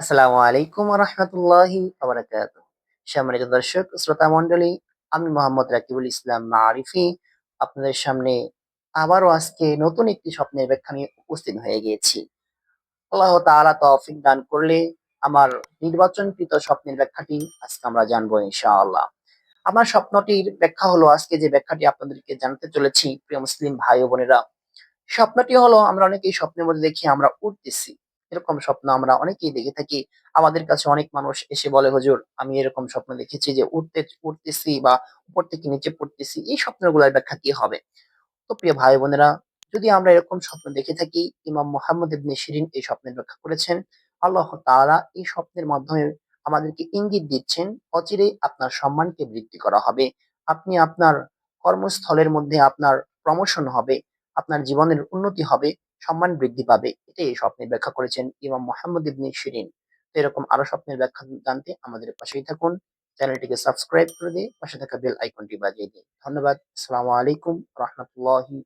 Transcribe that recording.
আসসালামু আলাইকুম রহমতুল্লাহি আবরাকাত দর্শক, শ্রোতা মণ্ডলী, আমি মোহাম্মদ রাকিবুল ইসলাম মারিফি। আপনাদের সামনে আবারও আজকে নতুন একটি স্বপ্নের ব্যাখ্যা নিয়ে উপস্থিত হয়ে গিয়েছি। আল্লাহ তাআলা তৌফিক দান করলে আমার নির্বাচনকৃত স্বপ্নের ব্যাখ্যাটি আজকে আমরা জানব ইনশাআল্লাহ। আমার স্বপ্নটির ব্যাখ্যা হলো, আজকে যে ব্যাখ্যাটি আপনাদেরকে জানতে চলেছি, প্রিয় মুসলিম ভাই বোনেরা, স্বপ্নটি হলো, আমরা অনেকেই স্বপ্নের মধ্যে দেখি, আমরা উঠতেছি এরকম স্বপ্ন আমরা অনেকেই দেখে থাকি। আমাদের কাছে অনেক মানুষ এসে বলে, হুজুর, আমি এরকম স্বপ্ন দেখেছি যে উঠতে উঠতেছি বা উপর থেকে নিচে পড়তেছি, এই স্বপ্নগুলোর ব্যাখ্যা কি হবে? তো প্রিয় ভাই বোনেরা, যদি আমরা এরকম স্বপ্ন দেখে থাকি, ইমাম মোহাম্মদ ইবনে শিরিন এই স্বপ্নের ব্যাখ্যা করেছেন। আল্লাহ তাআলা এই স্বপ্নের মাধ্যমে আমাদেরকে ইঙ্গিত দিচ্ছেন, অচিরে আপনার সম্মানকে বৃদ্ধি করা হবে। আপনি আপনার কর্মস্থলের মধ্যে আপনার প্রমোশন হবে, আপনার জীবনের উন্নতি হবে। সম্মান বৃদ্ধি পাবে। এটাই এই স্বপ্নের ব্যাখ্যা করেছেন ইমাম মোহাম্মদ ইবনী শিরিন। এরকম আরও স্বপ্নের ব্যাখ্যা জানতে আমাদের পাশেই থাকুন। চ্যানেলটিকে সাবস্ক্রাইব করে দিয়ে পাশে থাকা বেল আইকনটি বাজিয়ে দিন। ধন্যবাদ। আসসালামু আলাইকুম রহমতুল্লাহি